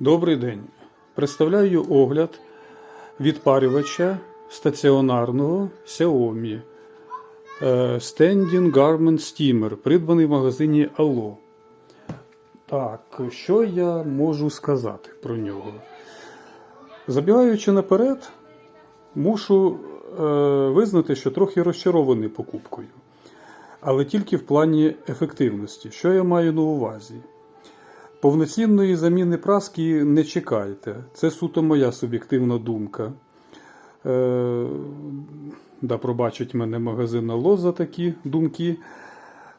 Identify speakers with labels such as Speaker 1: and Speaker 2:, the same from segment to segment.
Speaker 1: Добрий день. Представляю огляд відпарювача стаціонарного Xiaomi е, Standing Garment Steamer, придбаний в магазині Allo. Так, що я можу сказати про нього? Забігаючи наперед, мушу е, визнати, що трохи розчарований покупкою. Але тільки в плані ефективності. Що я маю на увазі? Повноцінної заміни праски не чекайте. Це суто моя суб'єктивна думка. Е, да, пробачить мене магазин Алло за такі думки.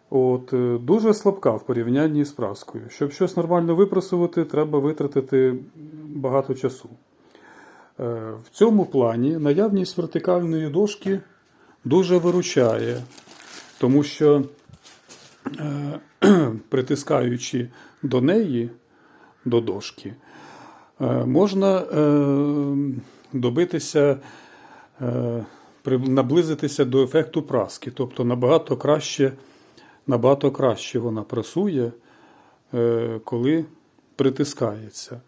Speaker 1: От, е, дуже слабка в порівнянні з праскою. Щоб щось нормально випрасувати, треба витратити багато часу. Е, в цьому плані наявність вертикальної дошки дуже виручає, тому що е, притискаючи до неї, до дошки, е, можна е, добитися, е, наблизитися до ефекту праски. Тобто набагато краще, набагато краще вона прасує, коли притискається.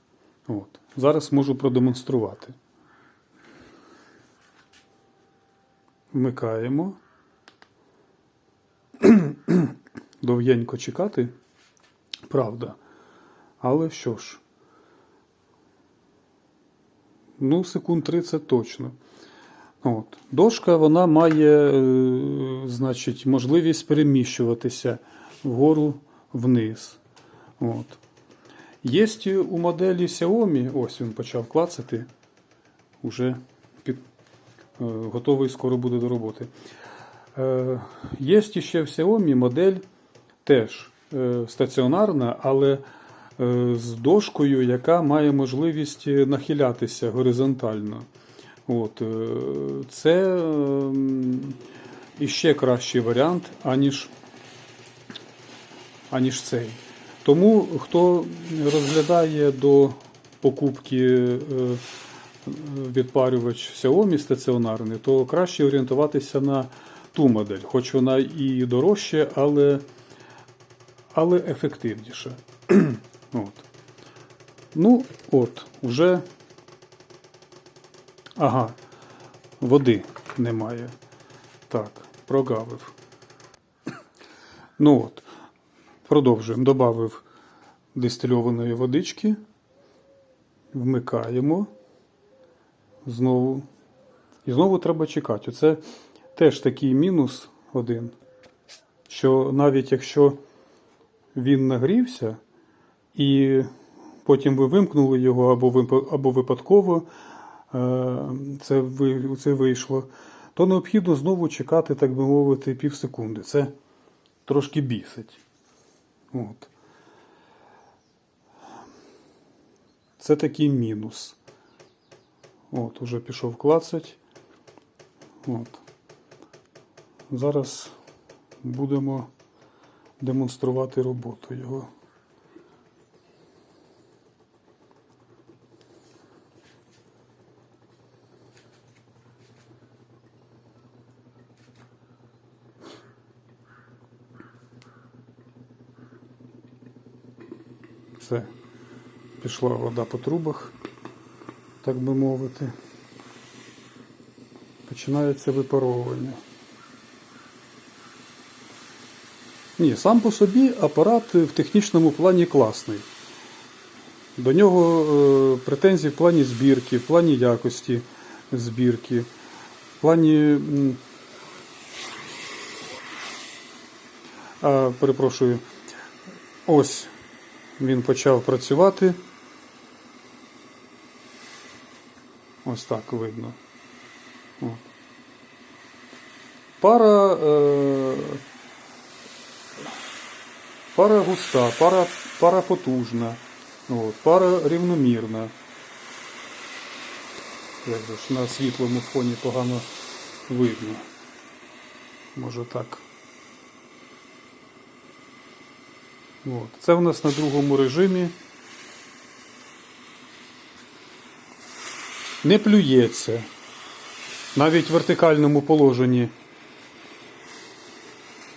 Speaker 1: От. Зараз можу продемонструвати. Вмикаємо. Довгенько чекати. Правда. Але що ж? Ну, секунд 30 точно. От. Дошка вона має, е, значить, можливість переміщуватися вгору вниз. От. Є у моделі Xiaomi, ось він почав клацати, уже під, е, готовий скоро буде до роботи. Е, Є ще в Xiaomi модель теж стаціонарна, але е, з дошкою, яка має можливість нахилятися горизонтально. От, е, це ем, іще кращий варіант, аніж, аніж цей. Тому хто розглядає до покупки е, відпарювач Xiaomi стаціонарний, то краще орієнтуватися на ту модель, хоч вона і дорожча, але, але ефективніша. от. Ну, от, вже. Ага, води немає. Так, прогавив. Ну от, продовжуємо. Добавив дистильованої водички. Вмикаємо. Знову. І знову треба чекати. Оце теж такий мінус один, що навіть якщо він нагрівся, і потім ви вимкнули його або, або випадково е, це, це вийшло, то необхідно знову чекати, так би мовити, пів секунди. Це трошки бісить. От. Це такий мінус. От, уже пішов клацать. От. Зараз будемо демонструвати роботу його. Все. Пішла вода по трубах, так би мовити. Починається випаровування. Ні, сам по собі апарат в технічному плані класний. До нього е, претензій в плані збірки, в плані якості збірки, в плані. А, перепрошую, ось він почав працювати. Ось так видно. Пара, е, пара густа, пара, пара потужна, от, пара рівномірна. Як же ж на світлому фоні погано видно. Може так. От. Це в нас на другому режимі. Не плюється. Навіть в вертикальному положенні.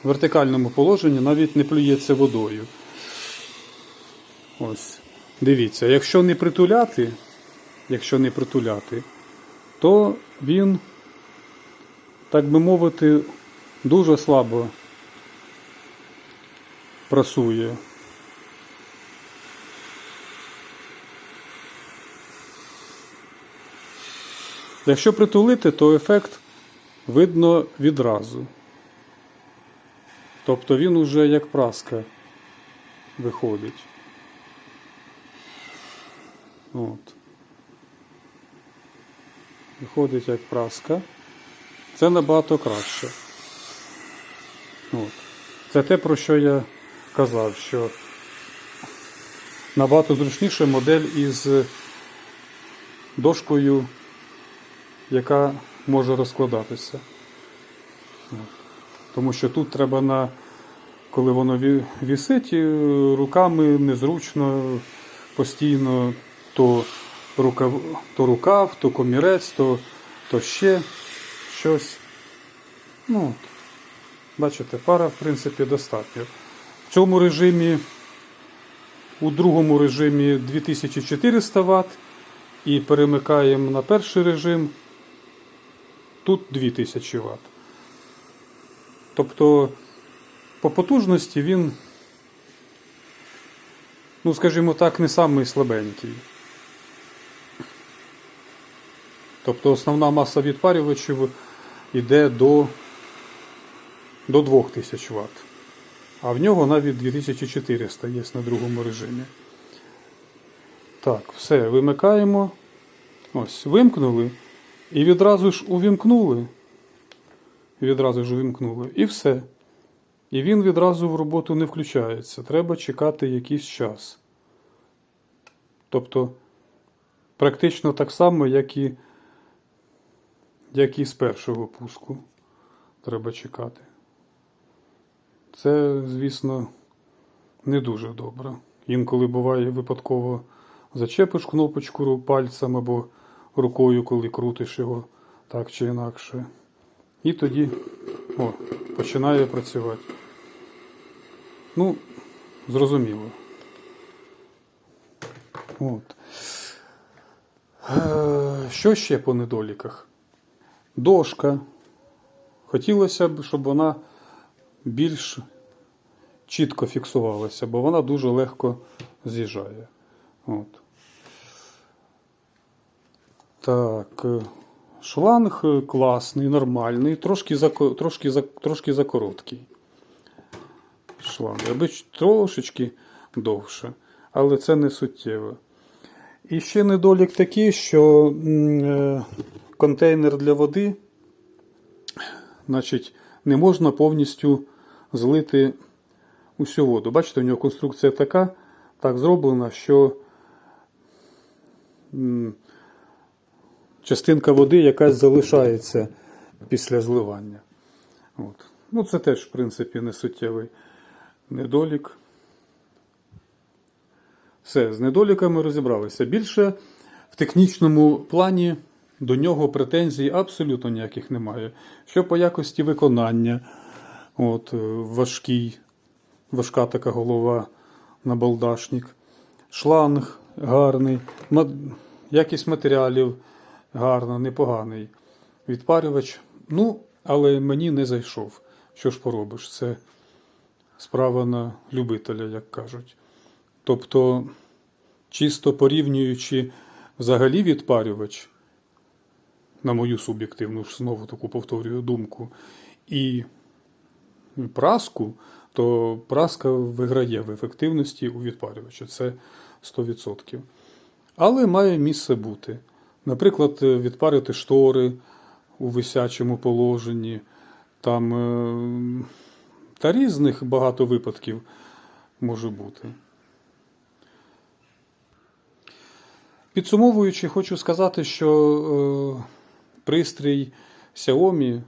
Speaker 1: Вертикальному положенні навіть не плюється водою. Ось. Дивіться, якщо не притуляти, якщо не притуляти, то він, так би мовити, дуже слабо прасує. Якщо притулити, то ефект видно відразу. Тобто він уже як праска виходить. От. Виходить як праска. Це набагато краще. От. Це те, про що я казав, що набагато зручніша модель із дошкою, яка може розкладатися. От. Тому що тут треба на коли воно вісить, е, руками незручно постійно то рукав, то рукав, то комірець, то, то ще щось. Ну, бачите, пара, в принципі, достатньо. В цьому режимі, у другому режимі 2400 Вт і перемикаємо на перший режим. Тут 2000 Вт. Тобто по потужності він, ну, скажімо так, не самий слабенький. Тобто основна маса відпарювачів йде до, до 2000 Вт. А в нього навіть 2400 є на другому режимі. Так, все, вимикаємо. Ось, вимкнули. І відразу ж увімкнули. Відразу ж увімкнули. І все. І він відразу в роботу не включається. Треба чекати якийсь час. Тобто, практично так само, як і, як і з першого пуску. Треба чекати. Це, звісно, не дуже добре. Інколи буває випадково зачепиш кнопочку пальцем або рукою, коли крутиш його так чи інакше. І тоді о, починає працювати. Ну, зрозуміло. От. Е, Що ще по недоліках? Дошка. Хотілося б, щоб вона більш чітко фіксувалася, бо вона дуже легко з'їжджає. От. Так. Шланг е, класний, нормальний, трошки, зако- трошки, за- трошки закороткий. Шланг. Аби трошечки довше, але це не суттєво. І ще недолік такий, що е, контейнер для води, значить, не можна повністю злити усю воду. Бачите, у нього конструкція така, так зроблена, що частинка води якась залишається після зливання. От. Ну, це теж, в принципі, не суттєвий недолік. Все, з недоліками розібралися. Більше в технічному плані до нього претензій абсолютно ніяких немає. Що по якості виконання, от, е, важкий, важка така голова на балдашник, шланг гарний, якість матеріалів гарна, непоганий. Відпарювач, ну, але мені не зайшов. Що ж поробиш? Це справа на любителя, як кажуть. Тобто, чисто порівнюючи взагалі відпарювач, на мою суб'єктивну ж знову таку повторюю думку, і праску, то праска виграє в ефективності у відпарювача. Це 100%. Але має місце бути. Наприклад, е, відпарити штори у висячому положенні, там е, та різних багато випадків може бути. Підсумовуючи, хочу сказати, що е, пристрій Xiaomi,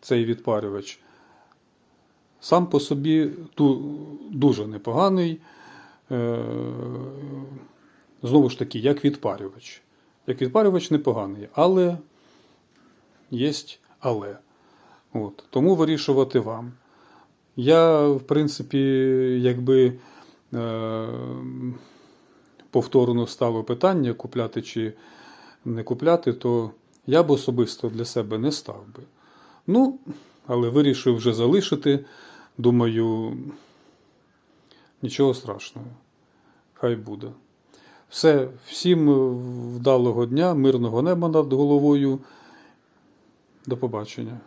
Speaker 1: цей відпарювач, сам по собі дуже непоганий. Знову ж таки, як відпарювач. Як відпарювач непоганий, але є але. От. Тому вирішувати вам. Я, в принципі, якби е, повторно стало питання, купляти чи не купляти, то я б особисто для себе не став би. Ну, але вирішив вже залишити. Думаю, нічого страшного. Хай буде. Все, всім вдалого дня, мирного неба над головою. До побачення.